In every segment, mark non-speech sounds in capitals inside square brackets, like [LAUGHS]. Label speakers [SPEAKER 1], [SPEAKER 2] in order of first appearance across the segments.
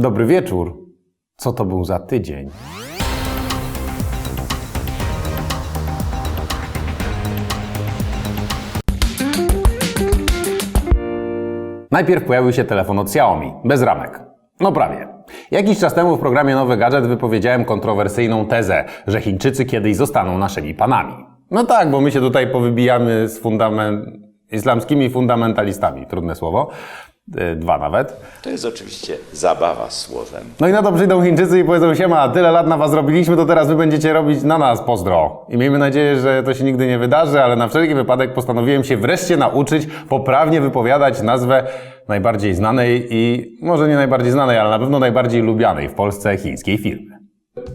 [SPEAKER 1] Dobry wieczór. Co to był za tydzień? Najpierw pojawił się telefon od Xiaomi, bez ramek. No prawie. Jakiś czas temu w programie Nowy Gadżet wypowiedziałem kontrowersyjną tezę, że Chińczycy kiedyś zostaną naszymi panami. No tak, bo my się tutaj powybijamy z fundament... islamskimi fundamentalistami, trudne słowo, dwa nawet.
[SPEAKER 2] To jest oczywiście zabawa słowem.
[SPEAKER 1] No i na to przyjdą Chińczycy i powiedzą siema, tyle lat na was robiliśmy, to teraz wy będziecie robić na nas pozdro. I miejmy nadzieję, że to się nigdy nie wydarzy, ale na wszelki wypadek postanowiłem się wreszcie nauczyć poprawnie wypowiadać nazwę najbardziej znanej i może nie najbardziej znanej, ale na pewno najbardziej lubianej w Polsce chińskiej firmy.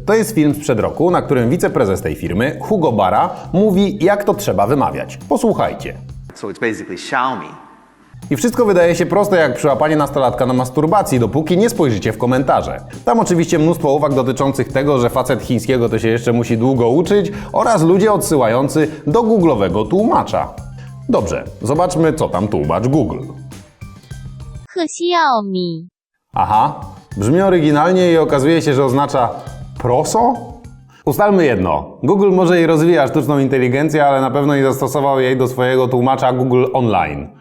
[SPEAKER 1] To jest film sprzed roku, na którym wiceprezes tej firmy, Hugo Bara, mówi jak to trzeba wymawiać. Posłuchajcie.
[SPEAKER 3] So it's basically Xiaomi.
[SPEAKER 1] I wszystko wydaje się proste jak przyłapanie nastolatka na masturbacji, dopóki nie spojrzycie w komentarze. Tam oczywiście mnóstwo uwag dotyczących tego, że facet chińskiego to się jeszcze musi długo uczyć oraz ludzie odsyłający do googlowego tłumacza. Dobrze, zobaczmy co tam tłumacz Google.
[SPEAKER 4] Xiaomi.
[SPEAKER 1] Aha, brzmi oryginalnie i okazuje się, że oznacza proso? Ustalmy jedno. Google może i rozwija sztuczną inteligencję, ale na pewno nie zastosował jej do swojego tłumacza Google Online.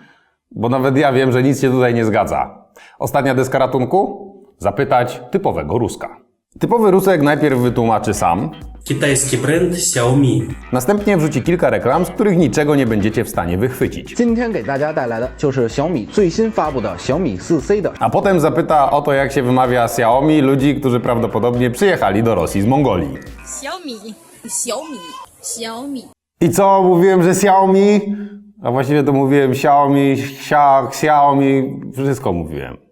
[SPEAKER 1] Bo nawet ja wiem, że nic się tutaj nie zgadza. Ostatnia deska ratunku? Zapytać typowego Ruska. Typowy Rusek najpierw wytłumaczy sam,
[SPEAKER 5] Китайский бренд Xiaomi.
[SPEAKER 1] następnie wrzuci kilka reklam, z których niczego nie będziecie w stanie wychwycić.
[SPEAKER 6] 今天给大家带来的就是小米最新发布的小米 4C 的
[SPEAKER 1] A potem zapyta o to, jak się wymawia Xiaomi ludzi, którzy prawdopodobnie przyjechali do Rosji z Mongolii.
[SPEAKER 7] 小米，小米，小米。
[SPEAKER 1] I co? Mówiłem, że Xiaomi? A właściwie to mówiłem Xiaomi, Xia, Xiaomi, wszystko mówiłem.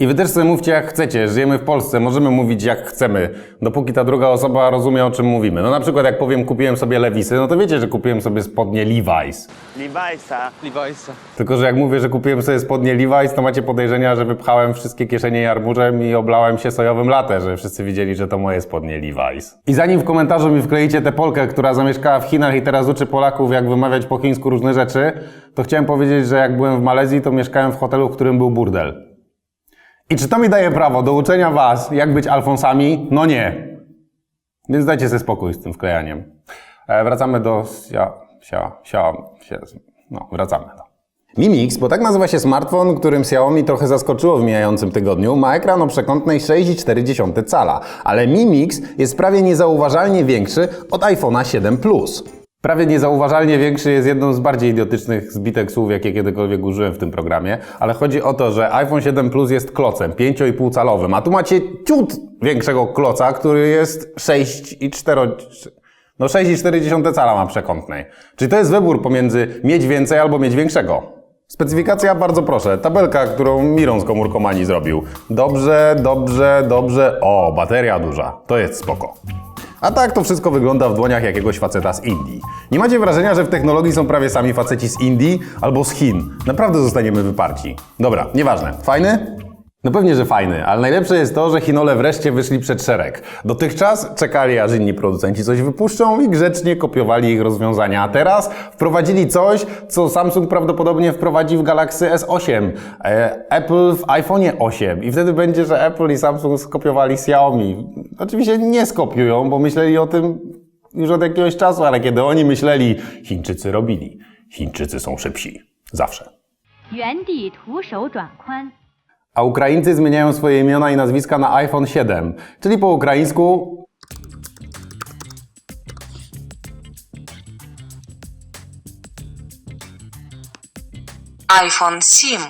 [SPEAKER 1] I wy też sobie mówcie jak chcecie, żyjemy w Polsce, możemy mówić jak chcemy, dopóki ta druga osoba rozumie o czym mówimy. No na przykład jak powiem kupiłem sobie Lewisy, no to wiecie, że kupiłem sobie spodnie Levi's.
[SPEAKER 3] Levi'sa.
[SPEAKER 1] Tylko, że jak mówię, że kupiłem sobie spodnie Levi's, to macie podejrzenia, że wypchałem wszystkie kieszenie jarmużem i oblałem się sojowym latte, że wszyscy widzieli, że to moje spodnie Levi's. I zanim w komentarzu mi wkleicie tę Polkę, która zamieszkała w Chinach i teraz uczy Polaków, jak wymawiać po chińsku różne rzeczy, to chciałem powiedzieć, że jak byłem w Malezji, to mieszkałem w hotelu, w którym był burdel. I czy to mi daje prawo do uczenia was, jak być alfonsami? No nie. Więc dajcie sobie spokój z tym wklejaniem. E, wracamy do... Sia, sia, sia, sia, no, wracamy do... Mimix, bo tak nazywa się smartfon, którym Xiaomi trochę zaskoczyło w mijającym tygodniu, ma ekran o przekątnej 6,4 cala, ale Mimix jest prawie niezauważalnie większy od iPhone'a 7 Plus. Prawie niezauważalnie większy jest jedną z bardziej idiotycznych zbitek słów, jakie kiedykolwiek użyłem w tym programie, ale chodzi o to, że iPhone 7 Plus jest klocem 5,5 calowym, a tu macie ciut większego kloca, który jest 6,4 no 6,4 cala ma przekątnej. Czyli to jest wybór pomiędzy mieć więcej albo mieć większego. Specyfikacja bardzo proszę. Tabelka, którą Miron z komórkomanii zrobił. Dobrze, dobrze, dobrze. O, bateria duża. To jest spoko. A tak to wszystko wygląda w dłoniach jakiegoś faceta z Indii. Nie macie wrażenia, że w technologii są prawie sami faceci z Indii albo z Chin? Naprawdę zostaniemy wyparci. Dobra, nieważne. Fajny? No pewnie, że fajny, ale najlepsze jest to, że Chinole wreszcie wyszli przed szereg. Dotychczas czekali, aż inni producenci coś wypuszczą i grzecznie kopiowali ich rozwiązania, a teraz wprowadzili coś, co Samsung prawdopodobnie wprowadzi w Galaxy S8, e, Apple w iPhone'ie 8 i wtedy będzie, że Apple i Samsung skopiowali Xiaomi. Oczywiście nie skopiują, bo myśleli o tym już od jakiegoś czasu, ale kiedy oni myśleli, Chińczycy robili. Chińczycy są szybsi. Zawsze.
[SPEAKER 4] 原地徒手转宽。
[SPEAKER 1] A Ukraińcy zmieniają swoje imiona i nazwiska na iPhone 7, czyli po ukraińsku
[SPEAKER 8] iPhone 7.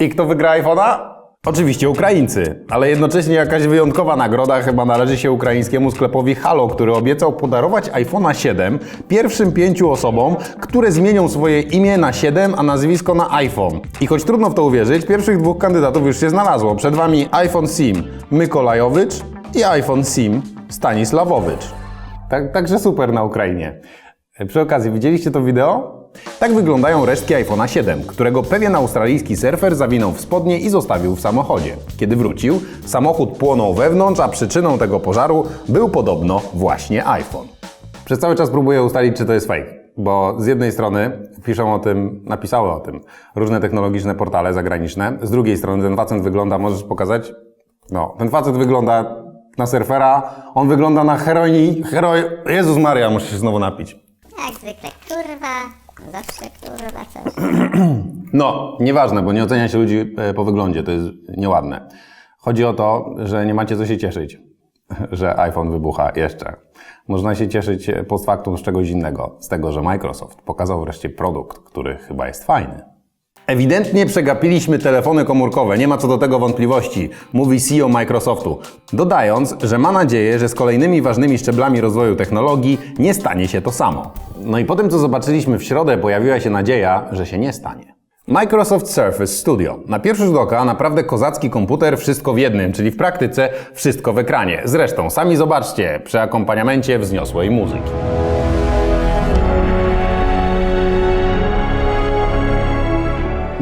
[SPEAKER 1] I kto wygra iPhone'a? Oczywiście Ukraińcy, ale jednocześnie jakaś wyjątkowa nagroda chyba należy się ukraińskiemu sklepowi Halo, który obiecał podarować iPhone'a 7 pierwszym pięciu osobom, które zmienią swoje imię na 7, a nazwisko na iPhone. I choć trudno w to uwierzyć, pierwszych dwóch kandydatów już się znalazło. Przed Wami iPhone SIM Mykolajowicz i iPhone SIM Stanisławowicz. Tak, także super na Ukrainie. Przy okazji, widzieliście to wideo? Tak wyglądają resztki iPhone'a 7, którego pewien australijski surfer zawinął w spodnie i zostawił w samochodzie. Kiedy wrócił, samochód płonął wewnątrz, a przyczyną tego pożaru był podobno właśnie iPhone. Przez cały czas próbuję ustalić, czy to jest fake. bo z jednej strony piszą o tym, napisały o tym różne technologiczne portale zagraniczne, z drugiej strony ten facet wygląda, możesz pokazać? No, ten facet wygląda na surfera, on wygląda na heroini, heroj... Jezus Maria, muszę się znowu napić.
[SPEAKER 8] Jak zwykle, kurwa, zawsze kurwa coś. [CLEARS THROAT]
[SPEAKER 1] No, nieważne, bo nie ocenia się ludzi e, po wyglądzie, to jest nieładne. Chodzi o to, że nie macie co się cieszyć, [LAUGHS] że iPhone wybucha jeszcze. Można się cieszyć e, post factum z czegoś innego, z tego, że Microsoft pokazał wreszcie produkt, który chyba jest fajny. Ewidentnie przegapiliśmy telefony komórkowe, nie ma co do tego wątpliwości, mówi CEO Microsoftu, dodając, że ma nadzieję, że z kolejnymi ważnymi szczeblami rozwoju technologii nie stanie się to samo. No i po tym, co zobaczyliśmy w środę, pojawiła się nadzieja, że się nie stanie. Microsoft Surface Studio. Na pierwszy rzut oka naprawdę kozacki komputer, wszystko w jednym, czyli w praktyce wszystko w ekranie. Zresztą, sami zobaczcie, przy akompaniamencie wzniosłej muzyki.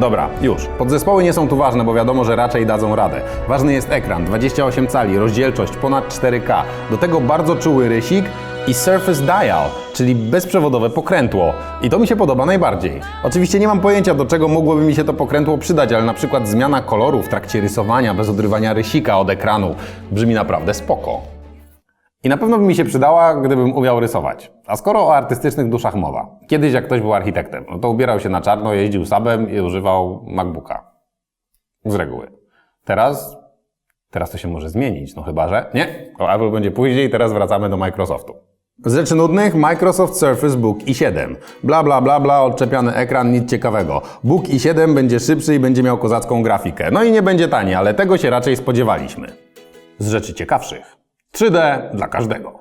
[SPEAKER 1] Dobra, już. Podzespoły nie są tu ważne, bo wiadomo, że raczej dadzą radę. Ważny jest ekran, 28 cali, rozdzielczość ponad 4K, do tego bardzo czuły rysik i Surface Dial, czyli bezprzewodowe pokrętło. I to mi się podoba najbardziej. Oczywiście nie mam pojęcia, do czego mogłoby mi się to pokrętło przydać, ale na przykład zmiana koloru w trakcie rysowania bez odrywania rysika od ekranu brzmi naprawdę spoko. I na pewno by mi się przydała, gdybym umiał rysować. A skoro o artystycznych duszach mowa. Kiedyś jak ktoś był architektem, no to ubierał się na czarno, jeździł sabem i używał MacBooka. Z reguły. Teraz? Teraz to się może zmienić, no chyba, że... Nie, o Apple będzie później, teraz wracamy do Microsoftu. Z rzeczy nudnych Microsoft Surface Book i7. Bla bla bla bla, odczepiany ekran, nic ciekawego. Book i7 będzie szybszy i będzie miał kozacką grafikę. No i nie będzie tani, ale tego się raczej spodziewaliśmy. Z rzeczy ciekawszych. 3D dla każdego.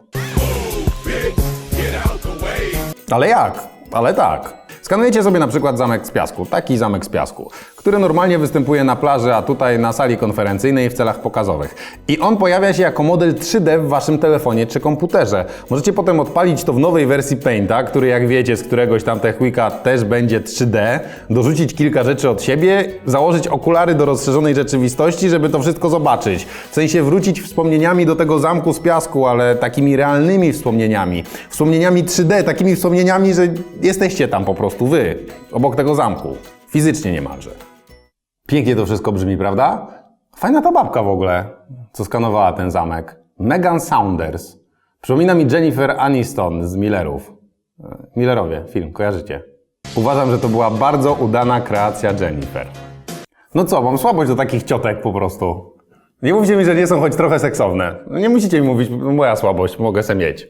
[SPEAKER 1] Ale jak? Ale tak. Skanujecie sobie na przykład zamek z piasku, taki zamek z piasku, który normalnie występuje na plaży, a tutaj na sali konferencyjnej w celach pokazowych. I on pojawia się jako model 3D w waszym telefonie czy komputerze. Możecie potem odpalić to w nowej wersji Painta, który jak wiecie z któregoś tam Techweeka też będzie 3D, dorzucić kilka rzeczy od siebie, założyć okulary do rozszerzonej rzeczywistości, żeby to wszystko zobaczyć. W sensie wrócić wspomnieniami do tego zamku z piasku, ale takimi realnymi wspomnieniami. Wspomnieniami 3D, takimi wspomnieniami, że jesteście tam po prostu wy, obok tego zamku. Fizycznie niemalże. Pięknie to wszystko brzmi, prawda? Fajna ta babka w ogóle, co skanowała ten zamek. Megan Saunders. Przypomina mi Jennifer Aniston z Millerów. E, Millerowie, film, kojarzycie? Uważam, że to była bardzo udana kreacja Jennifer. No co, mam słabość do takich ciotek po prostu. Nie mówcie mi, że nie są choć trochę seksowne. Nie musicie mi mówić, moja słabość, mogę se mieć.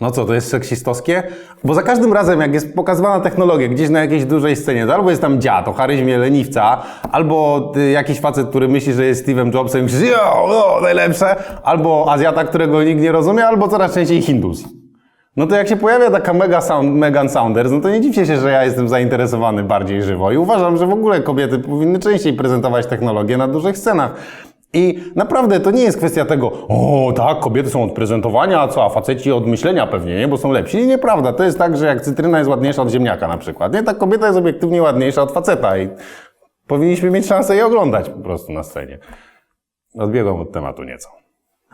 [SPEAKER 1] No co, to jest seksistowskie? Bo za każdym razem, jak jest pokazywana technologia gdzieś na jakiejś dużej scenie, to albo jest tam dziad o charyzmie leniwca, albo y, jakiś facet, który myśli, że jest Steve'em Jobsem i myśli, jo, no, najlepsze, albo Azjata, którego nikt nie rozumie, albo coraz częściej Hindus. No to jak się pojawia taka mega sound, Megan Saunders, no to nie dziwcie się, że ja jestem zainteresowany bardziej żywo i uważam, że w ogóle kobiety powinny częściej prezentować technologię na dużych scenach. I naprawdę to nie jest kwestia tego, o tak, kobiety są od prezentowania, a co, a faceci od myślenia pewnie, nie, bo są lepsi. Nie, nieprawda. To jest tak, że jak cytryna jest ładniejsza od ziemniaka na przykład, nie, tak kobieta jest obiektywnie ładniejsza od faceta i powinniśmy mieć szansę je oglądać po prostu na scenie. Odbiegłem od tematu nieco.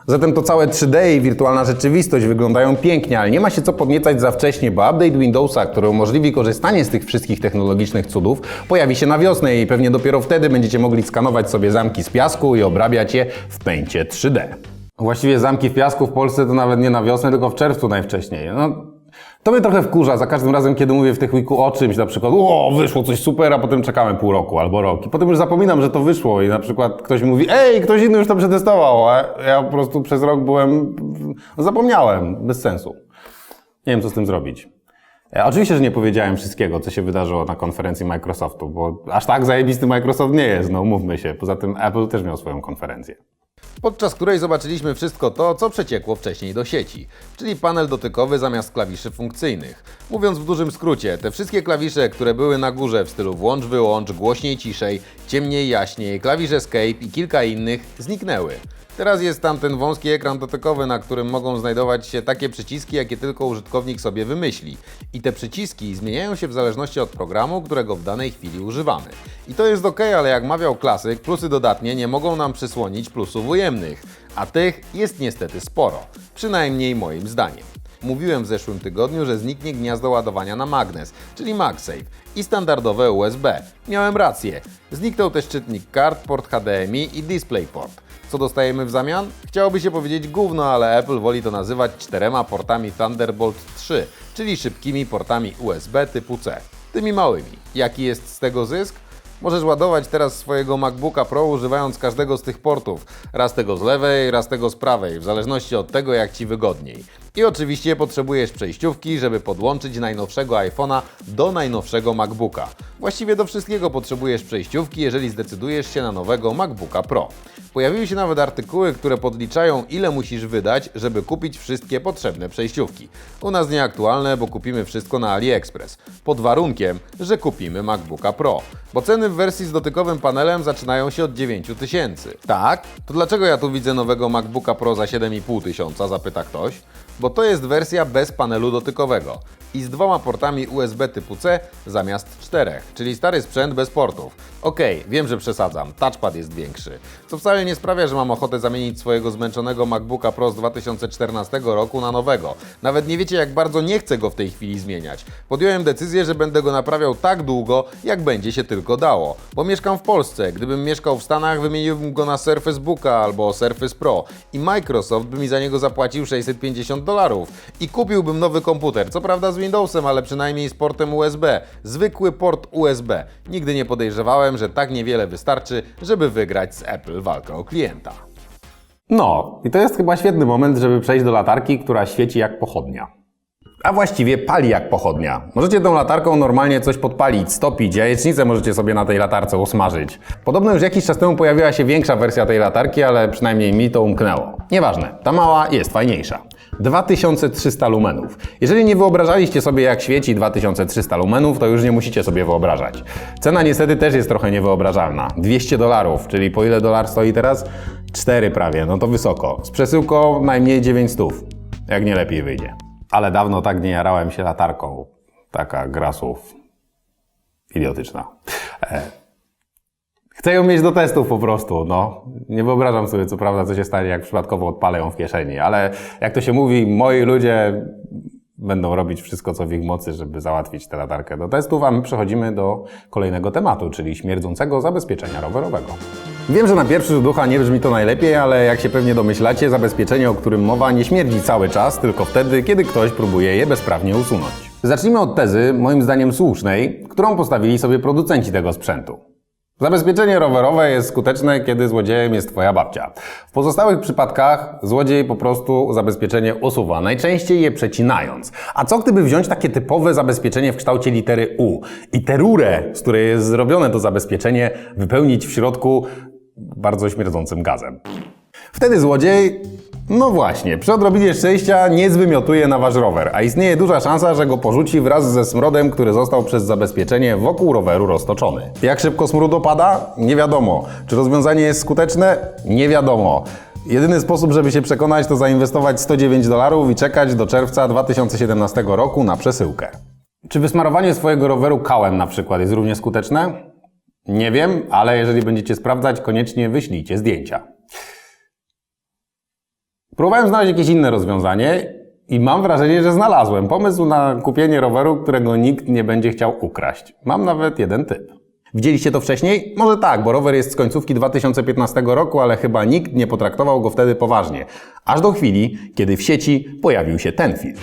[SPEAKER 1] Zatem to całe 3D i wirtualna rzeczywistość wyglądają pięknie, ale nie ma się co podniecać za wcześnie, bo update Windowsa, który umożliwi korzystanie z tych wszystkich technologicznych cudów, pojawi się na wiosnę i pewnie dopiero wtedy będziecie mogli skanować sobie zamki z piasku i obrabiać je w pęcie 3D. Właściwie zamki w piasku w Polsce to nawet nie na wiosnę, tylko w czerwcu najwcześniej. No, to mnie trochę wkurza za każdym razem, kiedy mówię w tych weeku o czymś, na przykład o, wyszło coś super, a potem czekałem pół roku albo rok. I potem już zapominam, że to wyszło i na przykład ktoś mówi, ej, ktoś inny już to przetestował, a ja po prostu przez rok byłem, zapomniałem, bez sensu. Nie wiem, co z tym zrobić. E, Oczywiście, że nie powiedziałem wszystkiego, co się wydarzyło na konferencji Microsoftu, bo aż tak zajebisty Microsoft nie jest, no mówmy się. Poza tym Apple też miał swoją konferencję. Podczas której zobaczyliśmy wszystko to, co przeciekło wcześniej do sieci, czyli panel dotykowy zamiast klawiszy funkcyjnych. Mówiąc w dużym skrócie, te wszystkie klawisze, które były na górze w stylu włącz, wyłącz, głośniej, ciszej, ciemniej, jaśniej, klawisz Escape i kilka innych zniknęły. Teraz jest tam ten wąski ekran dotykowy, na którym mogą znajdować się takie przyciski, jakie tylko użytkownik sobie wymyśli. I te przyciski zmieniają się w zależności od programu, którego w danej chwili używamy. I to jest ok, ale jak mawiał klasyk, plusy dodatnie nie mogą nam przysłonić plusów ujemnych, a tych jest niestety sporo, przynajmniej moim zdaniem. Mówiłem w zeszłym tygodniu, że zniknie gniazdo ładowania na magnes, czyli MagSafe i standardowe USB. Miałem rację. Zniknął też czytnik kart, port HDMI i DisplayPort. Co dostajemy w zamian? Chciałoby się powiedzieć gówno, ale Apple woli to nazywać czterema portami Thunderbolt 3, czyli szybkimi portami USB typu C. Tymi małymi. Jaki jest z tego zysk? Możesz ładować teraz swojego MacBooka Pro używając każdego z tych portów. Raz tego z lewej, raz tego z prawej, w zależności od tego jak Ci wygodniej. I oczywiście potrzebujesz przejściówki, żeby podłączyć najnowszego iPhone'a do najnowszego MacBooka. Właściwie do wszystkiego potrzebujesz przejściówki, jeżeli zdecydujesz się na nowego MacBooka Pro. Pojawiły się nawet artykuły, które podliczają ile musisz wydać, żeby kupić wszystkie potrzebne przejściówki. U nas nieaktualne, bo kupimy wszystko na AliExpress. Pod warunkiem, że kupimy MacBooka Pro. Bo ceny w wersji z dotykowym panelem zaczynają się od 9000 tysięcy. Tak? To dlaczego ja tu widzę nowego MacBooka Pro za 7,5 tysiąca, zapyta ktoś? Bo to jest wersja bez panelu dotykowego i z dwoma portami USB typu C zamiast czterech, czyli stary sprzęt bez portów. Okej, wiem, że przesadzam, touchpad jest większy, co wcale nie sprawia, że mam ochotę zamienić swojego zmęczonego MacBooka Pro z 2014 roku na nowego. Nawet nie wiecie, jak bardzo nie chcę go w tej chwili zmieniać. Podjąłem decyzję, że będę go naprawiał tak długo, jak będzie się tylko dało, bo mieszkam w Polsce. Gdybym mieszkał w Stanach, wymieniłbym go na Surface Booka albo Surface Pro i Microsoft by mi za niego zapłacił 650 dolarów i kupiłbym nowy komputer, co prawda z Windowsem, ale przynajmniej z portem USB. Zwykły port USB. Nigdy nie podejrzewałem, że tak niewiele wystarczy, żeby wygrać z Apple walkę o klienta. No, i to jest chyba świetny moment, żeby przejść do latarki, która świeci jak pochodnia. A właściwie pali jak pochodnia. Możecie tą latarką normalnie coś podpalić, stopić, jajecznicę możecie sobie na tej latarce usmażyć. Podobno już jakiś czas temu pojawiła się większa wersja tej latarki, ale przynajmniej mi to umknęło. Nieważne, ta mała jest fajniejsza. 2300 lumenów. Jeżeli nie wyobrażaliście sobie jak świeci 2300 lumenów, to już nie musicie sobie wyobrażać. Cena niestety też jest trochę niewyobrażalna. 200 dolarów, czyli po ile dolar stoi teraz? 4 prawie, no to wysoko. Z przesyłką najmniej 900. Jak nie lepiej wyjdzie. Ale dawno tak nie jarałem się latarką. Taka gra słów. Idiotyczna. Chcę ją mieć do testów po prostu, no. Nie wyobrażam sobie, co prawda, co się stanie, jak przypadkowo odpalę ją w kieszeni, ale jak to się mówi, moi ludzie będą robić wszystko, co w ich mocy, żeby załatwić tę latarkę do testów, a my przechodzimy do kolejnego tematu, czyli śmierdzącego zabezpieczenia rowerowego. Wiem, że na pierwszy rzut oka nie brzmi to najlepiej, ale jak się pewnie domyślacie, zabezpieczenie, o którym mowa, nie śmierdzi cały czas, tylko wtedy, kiedy ktoś próbuje je bezprawnie usunąć. Zacznijmy od tezy, moim zdaniem słusznej, którą postawili sobie producenci tego sprzętu. Zabezpieczenie rowerowe jest skuteczne, kiedy złodziejem jest Twoja babcia. W pozostałych przypadkach złodziej po prostu zabezpieczenie usuwa, najczęściej je przecinając. A co gdyby wziąć takie typowe zabezpieczenie w kształcie litery U i tę rurę, z której jest zrobione to zabezpieczenie, wypełnić w środku bardzo śmierdzącym gazem? Wtedy złodziej, no właśnie, przy odrobinie szczęścia nie zwymiotuje na wasz rower, a istnieje duża szansa, że go porzuci wraz ze smrodem, który został przez zabezpieczenie wokół roweru roztoczony. Jak szybko smród opada? Nie wiadomo. Czy rozwiązanie jest skuteczne? Nie wiadomo. Jedyny sposób, żeby się przekonać, to zainwestować 109 dolarów i czekać do czerwca 2017 roku na przesyłkę. Czy wysmarowanie swojego roweru kałem na przykład jest równie skuteczne? Nie wiem, ale jeżeli będziecie sprawdzać, koniecznie wyślijcie zdjęcia. Próbowałem znaleźć jakieś inne rozwiązanie i mam wrażenie, że znalazłem pomysł na kupienie roweru, którego nikt nie będzie chciał ukraść. Mam nawet jeden typ. Widzieliście to wcześniej? Może tak, bo rower jest z końcówki 2015 roku, ale chyba nikt nie potraktował go wtedy poważnie. Aż do chwili, kiedy w sieci pojawił się ten film.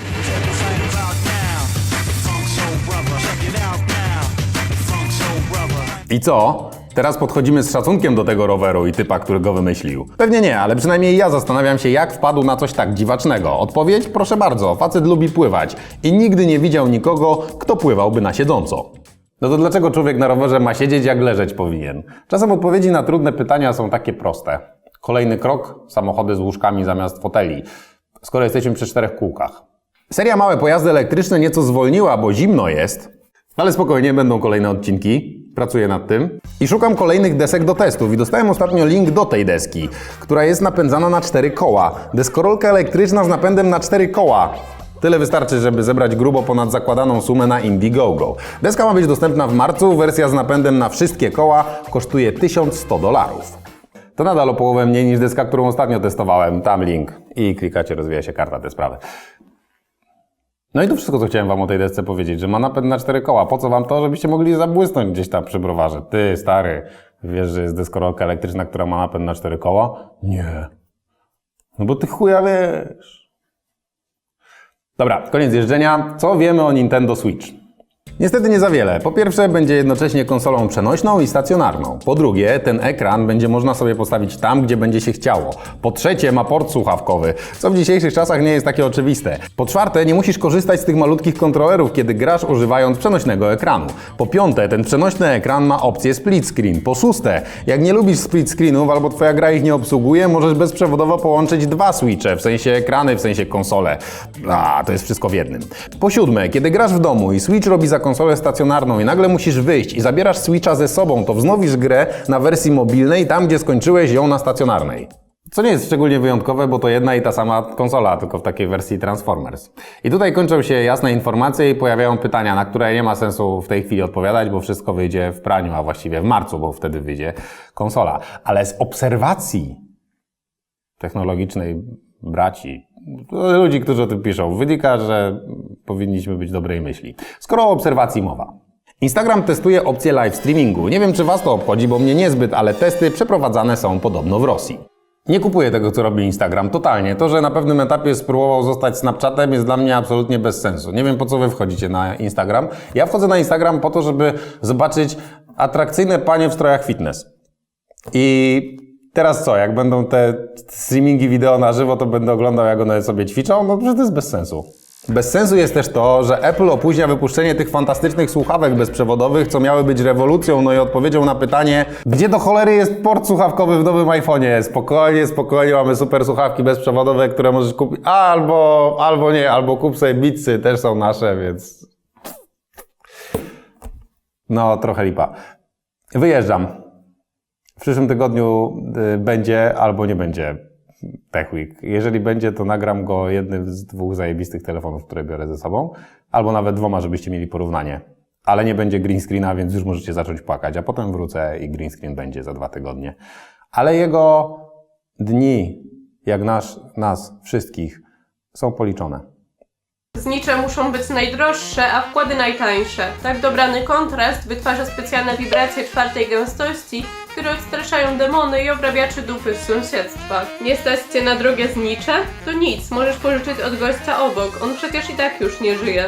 [SPEAKER 1] I co? Teraz podchodzimy z szacunkiem do tego roweru i typa, który go wymyślił. Pewnie nie, ale przynajmniej ja zastanawiam się, jak wpadł na coś tak dziwacznego. Odpowiedź? Proszę bardzo, facet lubi pływać i nigdy nie widział nikogo, kto pływałby na siedząco. No to dlaczego człowiek na rowerze ma siedzieć, jak leżeć powinien? Czasem odpowiedzi na trudne pytania są takie proste. Kolejny krok, samochody z łóżkami zamiast foteli. Skoro jesteśmy przy czterech kółkach. Seria Małe Pojazdy Elektryczne nieco zwolniła, bo zimno jest, ale spokojnie, będą kolejne odcinki. Pracuję nad tym. I szukam kolejnych desek do testów i dostałem ostatnio link do tej deski, która jest napędzana na cztery koła. Deskorolka elektryczna z napędem na cztery koła. Tyle wystarczy, żeby zebrać grubo ponad zakładaną sumę na Indiegogo. Deska ma być dostępna w marcu, wersja z napędem na wszystkie koła kosztuje 1100 dolarów. To nadal o połowę mniej niż deska, którą ostatnio testowałem. Tam link. I klikacie, rozwija się karta te sprawy. No i to wszystko, co chciałem wam o tej desce powiedzieć, że ma napęd na cztery koła. Po co wam to, żebyście mogli zabłysnąć gdzieś tam przy browarze? Ty, stary, wiesz, że jest deskorolka elektryczna, która ma napęd na cztery koła? Nie. No bo ty chuja wiesz. Dobra, koniec jeżdżenia. Co wiemy o Nintendo Switch? Niestety nie za wiele. Po pierwsze, będzie jednocześnie konsolą przenośną i stacjonarną. Po drugie, ten ekran będzie można sobie postawić tam, gdzie będzie się chciało. Po trzecie, ma port słuchawkowy, co w dzisiejszych czasach nie jest takie oczywiste. Po czwarte, nie musisz korzystać z tych malutkich kontrolerów, kiedy grasz używając przenośnego ekranu. Po piąte, ten przenośny ekran ma opcję split screen. Po szóste, jak nie lubisz split screenów albo twoja gra ich nie obsługuje, możesz bezprzewodowo połączyć dwa switche, w sensie ekrany, w sensie konsole. A, to jest wszystko w jednym. Po siódme, kiedy grasz w domu i Switch robi za konsolę stacjonarną i nagle musisz wyjść i zabierasz Switcha ze sobą, to wznowisz grę na wersji mobilnej tam, gdzie skończyłeś ją na stacjonarnej. Co nie jest szczególnie wyjątkowe, bo to jedna i ta sama konsola, tylko w takiej wersji Transformers. I tutaj kończą się jasne informacje i pojawiają pytania, na które nie ma sensu w tej chwili odpowiadać, bo wszystko wyjdzie w praniu, a właściwie w marcu, bo wtedy wyjdzie konsola. Ale z obserwacji technologicznej braci, ludzi, którzy o tym piszą, wynika, że powinniśmy być dobrej myśli. Skoro o obserwacji mowa. Instagram testuje opcję live streamingu. Nie wiem, czy Was to obchodzi, bo mnie niezbyt, ale testy przeprowadzane są podobno w Rosji. Nie kupuję tego, co robi Instagram, totalnie. To, że na pewnym etapie spróbował zostać Snapchatem jest dla mnie absolutnie bez sensu. Nie wiem, po co Wy wchodzicie na Instagram. Ja wchodzę na Instagram po to, żeby zobaczyć atrakcyjne panie w strojach fitness. I teraz co, jak będą te streamingi wideo na żywo, to będę oglądał, jak one sobie ćwiczą? No przecież to jest bez sensu. Bez sensu jest też to, że Apple opóźnia wypuszczenie tych fantastycznych słuchawek bezprzewodowych, co miały być rewolucją, no i odpowiedzią na pytanie, gdzie do cholery jest port słuchawkowy w nowym iPhone'ie? Spokojnie, spokojnie, mamy super słuchawki bezprzewodowe, które możesz kupić, albo, albo nie, albo kup sobie Beatsy, też są nasze, więc... No, trochę lipa. Wyjeżdżam. Przyszłym tygodniu y, będzie albo nie będzie Tech Week. Jeżeli będzie, to nagram go jednym z dwóch zajebistych telefonów, które biorę ze sobą, albo nawet dwoma, żebyście mieli porównanie. Ale nie będzie green screena, więc już możecie zacząć płakać, a potem wrócę i green screen będzie za dwa tygodnie. Ale jego dni, jak nasz, nas wszystkich, są policzone.
[SPEAKER 9] Znicze muszą być najdroższe, a wkłady najtańsze. Tak dobrany kontrast wytwarza specjalne wibracje czwartej gęstości, które odstraszają demony i obrabiaczy dupy z sąsiedztwa. Nie stać cię na drogie znicze? To nic, możesz pożyczyć od gościa obok, on przecież i tak już nie żyje.